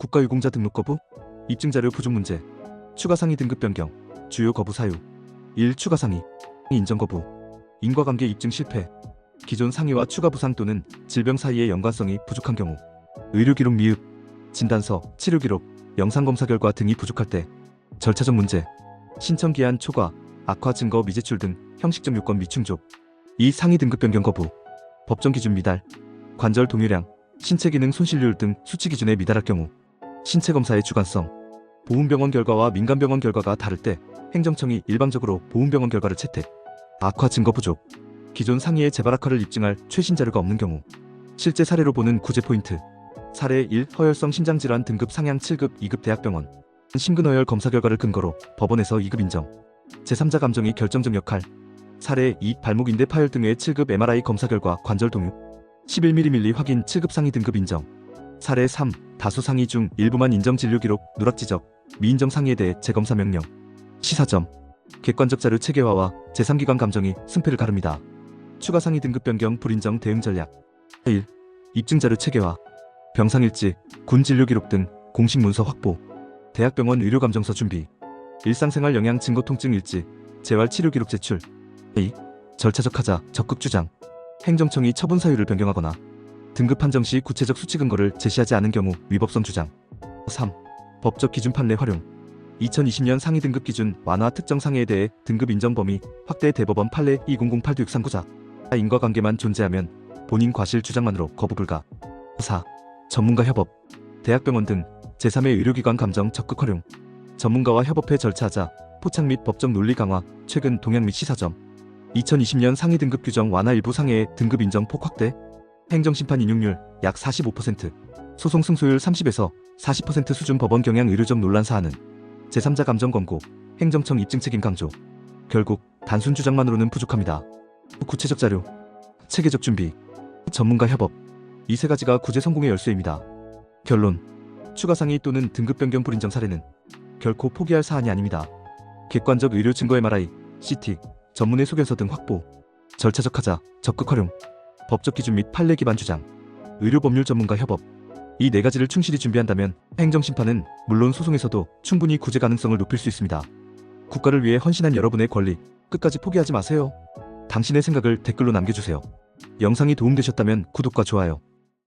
국가유공자 등록 거부, 입증자료 부족 문제, 추가 상위 등급 변경, 주요 거부 사유, 1. 추가 상위, 인정 거부, 인과관계 입증 실패, 기존 상위와 추가 부상 또는 질병 사이의 연관성이 부족한 경우, 의료 기록 미흡, 진단서, 치료 기록, 영상 검사 결과 등이 부족할 때, 절차적 문제, 신청 기한 초과, 악화 증거 미제출 등 형식적 요건 미충족, 2. 상위 등급 변경 거부, 법정 기준 미달, 관절 동요량, 신체 기능 손실률 등 수치 기준에 미달할 경우, 신체 검사의 주관성, 보훈병원 결과와 민간병원 결과가 다를 때 행정청이 일방적으로 보훈병원 결과를 채택, 악화 증거 부족, 기존 상위의 재발 악화를 입증할 최신 자료가 없는 경우, 실제 사례로 보는 구제 포인트, 사례 1 허혈성 심장질환 등급 상향 7급 2급 대학병원, 심근허혈 검사 결과를 근거로 법원에서 2급 인정, 제3자 감정이 결정적 역할, 사례 2 발목 인대 파열 등의 7급 MRI 검사 결과 관절 동요, 11mm 확인 7급 상위 등급 인정, 사례 3 다수 상위 중 일부만 인정 진료 기록 누락 지적 미인정 상위에 대해 재검사 명령. 시사점. 객관적 자료 체계화와 제3기관 감정이 승패를 가릅니다. 추가 상위 등급 변경 불인정 대응 전략. 1. 입증 자료 체계화. 병상일지 군 진료 기록 등 공식 문서 확보. 대학병원 의료 감정서 준비. 일상생활 영양 증거 통증 일지 재활 치료 기록 제출. 2. 절차적 하자 적극 주장. 행정청이 처분 사유를 변경하거나 등급 판정 시 구체적 수치 근거를 제시하지 않은 경우 위법성 주장. 3. 법적 기준 판례 활용. 2020년 상위 등급 기준 완화 특정 상해에 대해 등급 인정 범위 확대 대법원 판례 2008-639자. 인과관계만 존재하면 본인 과실 주장만으로 거부 불가. 4. 전문가 협업. 대학병원 등 제3의 의료기관 감정 적극 활용. 전문가와 협업해 절차하자 포착 및 법적 논리 강화 최근 동향 및 시사점. 2020년 상위 등급 규정 완화 일부 상해의 등급 인정 폭 확대 행정심판 인용률 약 45%, 소송 승소율 30에서 40% 수준 법원 경향 의료적 논란 사안은 제3자 감정 권고, 행정청 입증 책임 강조. 결국 단순 주장만으로는 부족합니다. 구체적 자료, 체계적 준비, 전문가 협업. 이 세 가지가 구제 성공의 열쇠입니다. 결론. 추가 상위 또는 등급 변경 불인정 사례는 결코 포기할 사안이 아닙니다. 객관적 의료 증거 MRI, CT, 전문의 소견서 등 확보, 절차적 하자, 적극 활용, 법적 기준 및 판례 기반 주장, 의료 법률 전문가 협업. 이 네 가지를 충실히 준비한다면 행정심판은 물론 소송에서도 충분히 구제 가능성을 높일 수 있습니다. 국가를 위해 헌신한 여러분의 권리 끝까지 포기하지 마세요. 당신의 생각을 댓글로 남겨주세요. 영상이 도움되셨다면 구독과 좋아요,